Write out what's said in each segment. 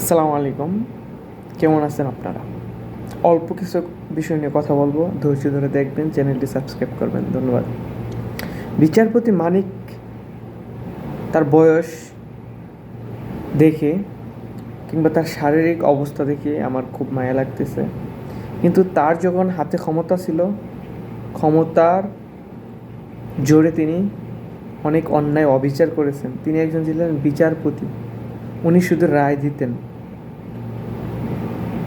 আসসালামু আলাইকুম। কেমন আছেন আপনারা? অল্প কিছু বিষয় নিয়ে কথা বলব। ধৈর্য ধরে দেখবেন, চ্যানেলটি সাবস্ক্রাইব করবেন। ধন্যবাদ। বিচারপতি মানিক তার বয়স দেখে কিংবা তার শারীরিক অবস্থা দেখে আমার খুব মায়া লাগতেছে। কিন্তু তার যখন হাতে ক্ষমতা ছিল, ক্ষমতার জোরে তিনি অনেক অন্যায় অবিচার করেছেন। তিনি একজন ছিলেন বিচারপতি। উনি শুধু রায় দিতেন।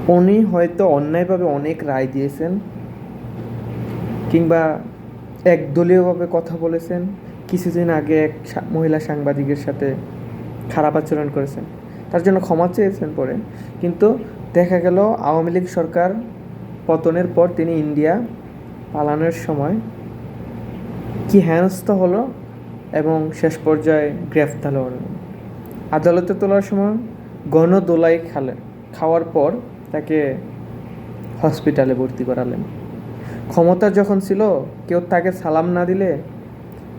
উনি হয়তো অন্যায়ভাবে অনেক রায় দিয়েছেন, কিংবা একদলীয়ভাবে কথা বলেছেন, কিছুদিন আগে এক মহিলা সাংবাদিকের সাথে খারাপ আচরণ করেছেন। তার জন্য ক্ষমা চেয়েছেন পরে, কিন্তু দেখা গেল আওয়ামী লীগ সরকার পতনের পর তিনি ইন্ডিয়া পালানোর সময় কি হেনস্থা হলো এবং শেষ পর্যায়ে গ্রেফতার হলো আদালতে তোলার সময় গণদোলাই খালে, খাওয়ার পর তাকে হসপিটালে ভর্তি করালেন। ক্ষমতা যখন ছিল, কেউ তাকে সালাম না দিলে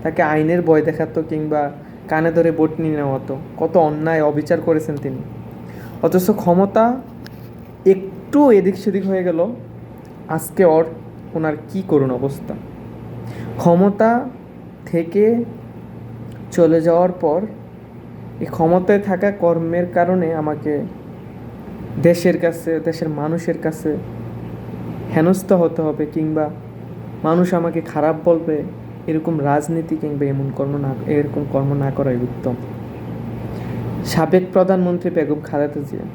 তাকে আইনের ভয় দেখাতো কিংবা কানে ধরে বটনি নেওয়া হতো কত অন্যায়, অবিচার করেছেন তিনি। অথচ ক্ষমতা একটু এদিক সেদিক হয়ে গেল। আজকে ওর, ওনার কী করুন অবস্থা? ক্ষমতা থেকে চলে যাওয়ার পর এই ক্ষমতায় থাকা কর্মের কারণে আমাকে দেশের কাছে, দেশের মানুষের কাছে হেনস্থা হতে হবে কিংবা মানুষ আমাকে খারাপ বলবে, এরকম রাজনীতি কিংবা এমন কর্ম না, এরকম কর্ম না করাই উত্তম। সাবেক প্রধানমন্ত্রী বেগম খালেদা জিয়া,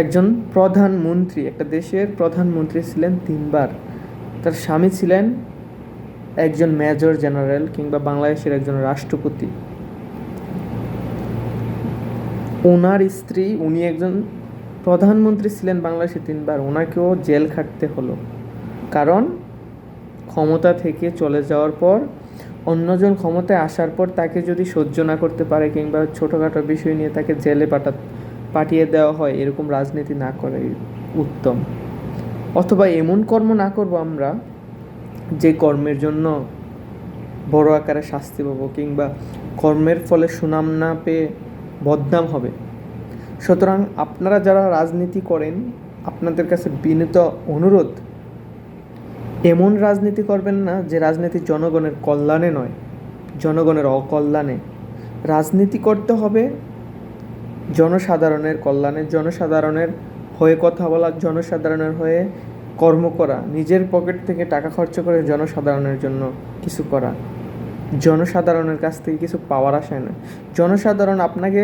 একজন প্রধানমন্ত্রী একটা দেশের প্রধানমন্ত্রী ছিলেন তিনবার। তার স্বামী ছিলেন একজন মেজর জেনারেল কিংবা বাংলাদেশের একজন রাষ্ট্রপতি। ওনার স্ত্রী, উনি একজন প্রধানমন্ত্রী ছিলেন বাংলাদেশে তিনবার, ওনাকেও জেল খাটতে হলো। কারণ ক্ষমতা থেকে চলে যাওয়ার পর, অন্যজন ক্ষমতায় আসার পর তাকে যদি সহ্য না করতে পারে কিংবা ছোটোখাটো বিষয় নিয়ে তাকে জেলে পাঠা, পাঠিয়ে দেওয়া হয়, এরকম রাজনীতি না করাই উত্তম। অথবা এমন কর্ম না করব আমরা, যে কর্মের জন্য বড় আকারে শাস্তি পাবো কিংবা কর্মের ফলে সুনাম না পেয়ে বদনাম হবে। সুতরাং আপনারা যারা রাজনীতি করেন, আপনাদের কাছে বিনীত অনুরোধ, এমন রাজনীতি করবেন না যে রাজনীতি জনগণের কল্যাণে নয়, জনগণের অকল্যাণে। রাজনীতি করতে হবে জনসাধারণের কল্যাণে। জনসাধারণের হয়ে কথা বলা, জনসাধারণের হয়ে কর্ম করা, নিজের পকেট থেকে টাকা খরচ করে জনসাধারণের জন্য কিছু করা। জনসাধারণের কাছ থেকে কিছু পাওয়ার আশায় নয় জনসাধারণ আপনাকে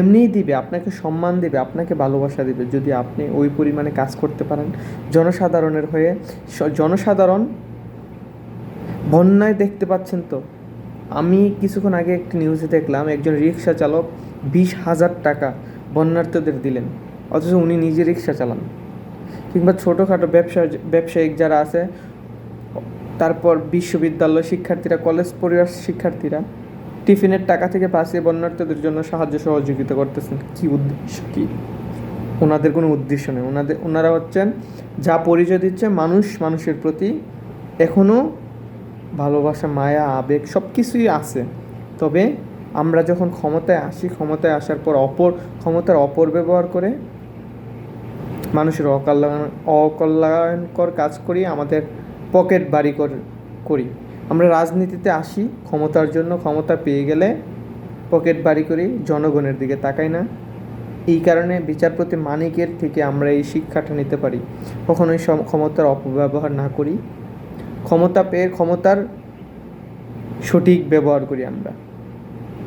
এমনিই দিবে, আপনাকে সম্মান দিবে, আপনাকে ভালোবাসা দিবে যদি আপনি ওই পরিমাণে কাজ করতে পারেন। জনসাধারণের হয়ে জনসাধারণ বন্যায় দেখতে পাচ্ছেন তো। আমি কিছুক্ষণ আগে একটি নিউজে দেখলাম, একজন রিক্সা চালক বিশ হাজার টাকা বন্যার্থদের দিলেন, অথচ উনি নিজে রিক্সা চালান। কিংবা ছোটোখাটো ব্যবসা, ব্যবসায়িক যারা আছে তারপর বিশ্ববিদ্যালয় শিক্ষার্থীরা, কলেজ পরিবার শিক্ষার্থীরা টিফিনের টাকা থেকে বাঁচিয়ে বন্যার্থীদের জন্য সাহায্য সহযোগিতা করতেছেন। কি উদ্দেশ্য? কি? ওনাদের কোনো উদ্দেশ্য নেই। ওনাদের ওনারা হচ্ছেন, যা পরিচয় দিচ্ছে মানুষ, মানুষের প্রতি এখনও ভালোবাসা, মায়া, আবেগ সব কিছুই আছে। তবে আমরা যখন ক্ষমতায় আসি, ক্ষমতায় আসার পর অপর ক্ষমতার অপর ব্যবহার করে মানুষের অকল্যাণ অকল্যাণকর কাজ করি, আমাদের পকেট বাড়ি কর- আমরা রাজনীতিতে আসি, ক্ষমতার জন্য ক্ষমতা পেয়ে গেলে পকেট বাড়ি করি, জনগণের দিকে তাকাই না। এই কারণে বিচারপতি মানিকের থেকে আমরা এই শিক্ষাটা নিতে পারি। কখনোই ক্ষমতার অপব্যবহার না করি। ক্ষমতা পেয়ে ক্ষমতার সঠিক ব্যবহার করি আমরা।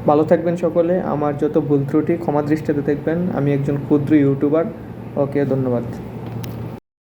ভালো থাকবেন সকলে। আমার যত ভুল ত্রুটি, ক্ষমা দৃষ্টিতে দেখবেন। আমি একজন ক্ষুদ্র ইউটিউবার। ওকে, ধন্যবাদ।